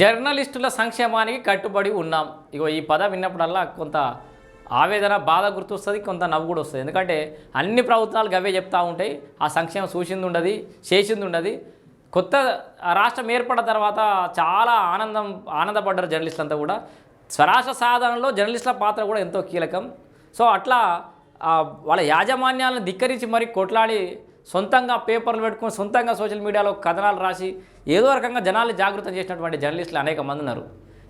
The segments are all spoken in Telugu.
జర్నలిస్టుల సంక్షేమానికి కట్టుబడి ఉన్నాం. ఇగో ఈ పదం విన్నప్పుడల్లా కొంత ఆవేదన బాధ గుర్తొస్తుంది కొంత నవ్వు కూడా వస్తుంది. ఎందుకంటే అన్ని ప్రభుత్వాలు గవే చెప్తూ ఉంటాయి. ఆ సంక్షేమం చూసింది ఉండదు చేసింది ఉండదు కొత్త రాష్ట్రం ఏర్పడిన తర్వాత చాలా ఆనందం ఆనందపడ్డారు జర్నలిస్టులు అంతా కూడా. స్వరాష్ట్ర సాధనలో జర్నలిస్టుల పాత్ర కూడా ఎంతో కీలకం. సో అట్లా వాళ్ళ యాజమాన్యాలను ధిక్కరించి మరి కొట్లాడి సొంతంగా పేపర్లు పెట్టుకొని సొంతంగా సోషల్ మీడియాలో కథనాలు రాసి ఏదో రకంగా జనాల్ని జాగృతం చేసినటువంటి జర్నలిస్టులు అనేక మంది ఉన్నారు.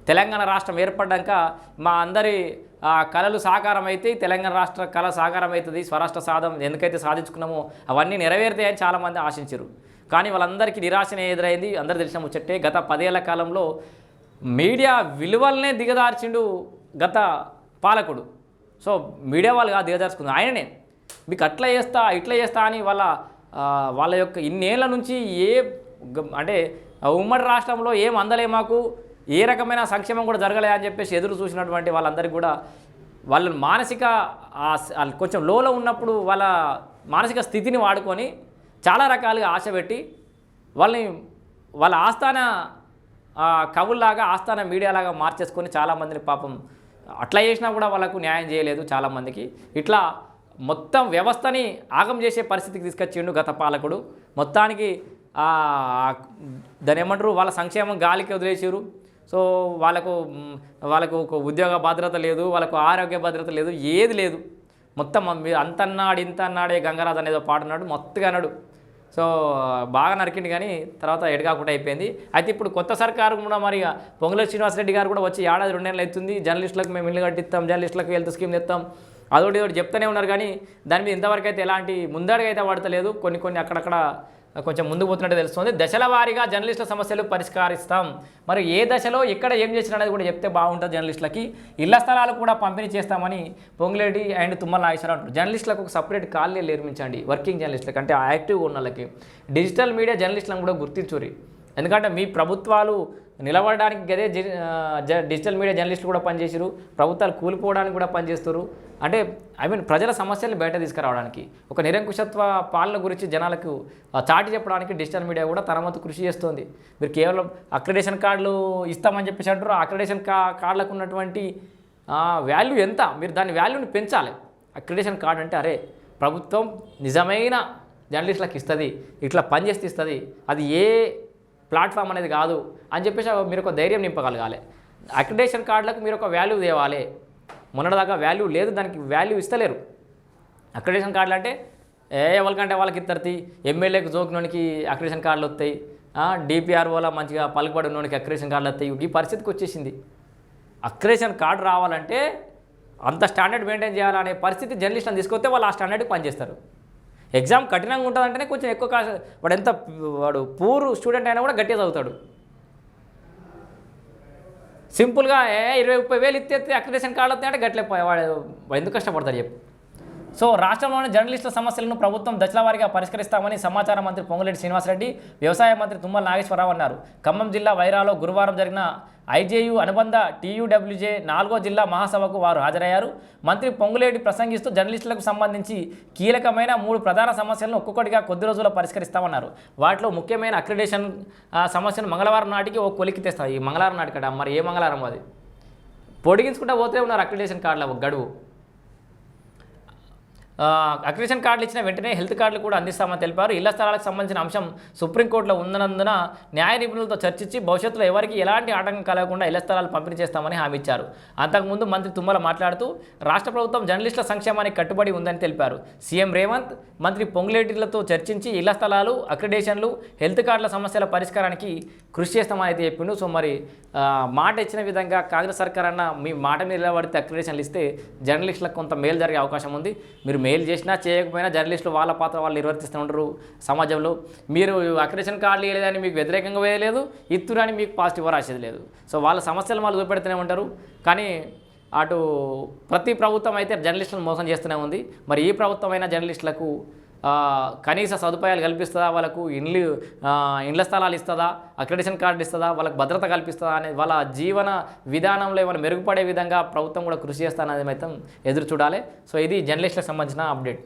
తెలంగాణ రాష్ట్రం ఏర్పడ్డాక మా అందరి ఆ, కళలు సాకారం అయితే తెలంగాణ రాష్ట్ర కళ సాకారం అవుతుంది స్వరాష్ట్ర సాధం ఎందుకైతే సాధించుకున్నామో అవన్నీ నెరవేరుతాయని చాలామంది ఆశించారు. కానీ వాళ్ళందరికీ నిరాశనే ఎదురైంది. అందరు తెలిసిన ముచ్చట్టే గత పదేళ్ళ కాలంలో మీడియా విలువలనే దిగదార్చిండు గత పాలకుడు. సో మీడియా వాళ్ళు కాదు దిగదార్చుకుంది ఆయననే. మీకు అట్లా చేస్తా ఇట్లా చేస్తా అని వాళ్ళ వాళ్ళ యొక్క ఇన్నేళ్ళ నుంచి ఏ అంటే ఉమ్మడి రాష్ట్రంలో ఏం అందలే మాకు ఏ రకమైన సంక్షేమం కూడా జరగలే అని చెప్పేసి ఎదురు చూసినటువంటి వాళ్ళందరికీ కూడా వాళ్ళ మానసిక వాళ్ళు కొంచెం లోలో ఉన్నప్పుడు వాళ్ళ మానసిక స్థితిని వాడుకొని చాలా రకాలుగా ఆశ పెట్టి వాళ్ళని వాళ్ళ ఆస్థాన కవుల్లాగా ఆస్థాన మీడియాలాగా మార్చేసుకొని చాలామందిని పాపం అట్లా చేసినా కూడా వాళ్ళకు న్యాయం చేయలేదు చాలామందికి. ఇట్లా మొత్తం వ్యవస్థని ఆగం చేసే పరిస్థితికి తీసుకొచ్చిండు గత పాలకుడు. మొత్తానికి దాని ఏమంటారు? వాళ్ళ సంక్షేమం గాలికి వదిలేసారు సో వాళ్ళకు వాళ్ళకు ఒక ఉద్యోగ భద్రత లేదు వాళ్ళకు ఆరోగ్య భద్రత లేదు ఏది లేదు. మొత్తం అంతన్నాడు ఇంత అన్నాడే గంగరాజు అనేదో పాట అన్నాడు మొత్తగా అన్నాడు. సో బాగా నరికింది కానీ తర్వాత ఎడగాకుండా అయిపోయింది. అయితే ఇప్పుడు కొత్త సర్కారు కూడా మరి పొంగుల శ్రీనివాసరెడ్డి గారు కూడా వచ్చి ఏడాది రెండేళ్ళు అవుతుంది. జర్నలిస్టులకు మేము ఇల్లు కట్టిస్తాం జర్నలిస్టులకు హెల్త్ స్కీమ్ తెస్తాం. అదొకటి ఒకటి చెప్తూనే ఉన్నారు కానీ దాని మీద ఇంతవరకు అయితే ఎలాంటి ముందడుగు అయితే పడతలేదు కొన్ని కొన్ని అక్కడక్కడ కొంచెం ముందుకు పోతున్నట్టు తెలుస్తుంది. దశల వారీగా జర్నలిస్టుల సమస్యలు పరిష్కరిస్తాం. మరి ఏ దశలో ఎక్కడ ఏం చేసిన అనేది కూడా చెప్తే బాగుంటుంది జర్నలిస్టులకి. ఇళ్ళ స్థలాలు కూడా పంపిణీ చేస్తామని పొంగులేటి అండ్ తుమ్మల నాగేశ్వరరావు అంటారు జర్నలిస్టులకు ఒక సపరేట్ కాలనీ నిర్మించండి వర్కింగ్ జర్నలిస్టులకు అంటే యాక్టివ్గా ఉన్న వాళ్ళకి. డిజిటల్ మీడియా జర్నలిస్టులను కూడా గుర్తించురి ఎందుకంటే మీ ప్రభుత్వాలు నిలబడడానికి గదే డిజిటల్ మీడియా జర్నలిస్టులు కూడా పనిచేసారు ప్రభుత్వాలు కూలిపోవడానికి కూడా పనిచేస్తారు అంటే ఐ మీన్ ప్రజల సమస్యలను బయట తీసుకురావడానికి ఒక నిరంకుశత్వ పాలన గురించి జనాలకు చాటి చెప్పడానికి డిజిటల్ మీడియా కూడా తన వంతు కృషి చేస్తుంది. మీరు కేవలం అక్రిడేషన్ కార్డులు ఇస్తామని చెప్పేసి అంటారు అక్రిడేషన్ కా కార్డులకు ఉన్నటువంటి వాల్యూ ఎంత? మీరు దాని వాల్యూని పెంచాలి. అక్రిడేషన్ కార్డు అంటే అరే ప్రభుత్వం నిజమైన జర్నలిస్టులకు ఇస్తుంది ఇట్లా పనిచేస్తే ఇస్తుంది అది ఏ ప్లాట్ఫామ్ అనేది కాదు అని చెప్పేసి మీరు ఒక ధైర్యం నింపగలగాలి. అక్రిడేషన్ కార్డులకు మీరు ఒక వాల్యూ తేవాలి. మొన్నటిదాకా వాల్యూ లేదు దానికి వాల్యూ ఇస్తలేరు. అక్రిడేషన్ కార్డులు అంటే ఏ ఎవరికంటే వాళ్ళకి ఇద్దరిది ఎమ్మెల్యేకి జోకినోనికి అక్రిడేషన్ కార్డులు వస్తాయి డిపిఆర్ మంచిగా పలుకుబడి ఉన్నోనికి అక్రిడేషన్ కార్డులు వస్తాయి ఈ పరిస్థితికి వచ్చేసింది. అక్రిడేషన్ కార్డు రావాలంటే అంత స్టాండర్డ్ మెయింటైన్ చేయాలనే పరిస్థితి జర్నలిస్ట్ని తీసుకొస్తే వాళ్ళు ఆ స్టాండర్డ్కి పనిచేస్తారు. ఎగ్జామ్ కఠినంగా ఉంటుందంటేనే కొంచెం ఎక్కువ కాస్త వాడు ఎంత వాడు పూర్ స్టూడెంట్ అయినా కూడా గట్టిగా చదువుతాడు. సింపుల్గా ఏ ఇరవై ముప్పై వేలు ఇస్తే అక్రిడేషన్ కార్డు వస్తాయంటే గట్లే వాడు ఎందుకు కష్టపడతాడు చెప్పు. సో రాష్ట్రంలోని జర్నలిస్టుల సమస్యలను ప్రభుత్వం దశలవారీగా పరిష్కరిస్తామని సమాచార మంత్రి పొంగులేటి శ్రీనివాసరెడ్డి వ్యవసాయ మంత్రి తుమ్మల నాగేశ్వరరావు అన్నారు. ఖమ్మం జిల్లా వైరాలో గురువారం జరిగిన ఐజేయు అనుబంధ టీయూడబ్ల్యూజే నాలుగో జిల్లా మహాసభకు వారు హాజరయ్యారు. మంత్రి పొంగులేటి ప్రసంగిస్తూ జర్నలిస్టులకు సంబంధించి కీలకమైన మూడు ప్రధాన సమస్యలను ఒక్కొక్కటిగా కొద్ది రోజుల్లో పరిష్కరిస్తామన్నారు. వాటిలో ముఖ్యమైన అక్రిడేషన్ సమస్యను మంగళవారం నాటికి ఓ కొలికి తెస్తారు. ఈ మంగళవారం నాటికట మరి ఏ మంగళవారం అది? పొడిగించుకుంటూ పోతే ఉన్నారు అక్రిడేషన్ కార్డుల ఒక గడువు. అక్రిడేషన్ కార్డులు ఇచ్చిన వెంటనే హెల్త్ కార్డులు కూడా అందిస్తామని తెలిపారు. ఇళ్ళ స్థలాలకు సంబంధించిన అంశం సుప్రీంకోర్టులో ఉన్నందున న్యాయ నిపుణులతో చర్చించి భవిష్యత్తులో ఎవరికి ఎలాంటి ఆటంకం కలగకుండా ఇళ్ళ స్థలాలు పంపిణీ చేస్తామని హామీ ఇచ్చారు. అంతకుముందు మంత్రి తుమ్మల మాట్లాడుతూ రాష్ట్ర ప్రభుత్వం జర్నలిస్టుల సంక్షేమానికి కట్టుబడి ఉందని తెలిపారు. సీఎం రేవంత్ మంత్రి పొంగులేటిలతో చర్చించి ఇళ్ళ స్థలాలు అక్రిడేషన్లు హెల్త్ కార్డుల సమస్యల పరిష్కారానికి కృషి చేస్తామని అయితే చెప్పిండు. సో మరి మాట ఇచ్చిన విధంగా కాంగ్రెస్ సర్కార్ అన్న మీ మాట మీద నిలబడితే అక్రిడేషన్లు ఇస్తే జర్నలిస్టులకు కొంత మేలు జరిగే అవకాశం ఉంది. మీరు మేలు చేసినా చేయకపోయినా జర్నలిస్టులు వాళ్ళ పాత్ర వాళ్ళు నిర్వర్తిస్తూ ఉంటారు సమాజంలో. మీరు అక్రిడేషన్ కార్డులు వేయలేదని మీకు వ్యతిరేకంగా వేయలేదు ఇత్తురని మీకు పాజిటివ్ రాసేది లేదు. సో వాళ్ళ సమస్యలు వాళ్ళు చూపెడుతూనే ఉంటారు. కానీ అటు ప్రతి ప్రభుత్వం అయితే జర్నలిస్టులను మోసం చేస్తూనే ఉంది. మరి ఈ ప్రభుత్వమైన జర్నలిస్టులకు కనీస సదుపాయాలు కల్పిస్తుందా? వాళ్ళకు ఇండ్లు ఇండ్ల స్థలాలు ఇస్తుందా? అక్రెడిషన్ కార్డు ఇస్తుందా? వాళ్ళకి భద్రత కల్పిస్తుందా అనేది వాళ్ళ జీవన విధానంలో ఏమైనా మెరుగుపడే విధంగా ప్రభుత్వం కూడా కృషి చేస్తాననేది అయితే ఎదురు చూడాలి. సో ఇది జర్నలిస్టులకు సంబంధించిన అప్డేట్.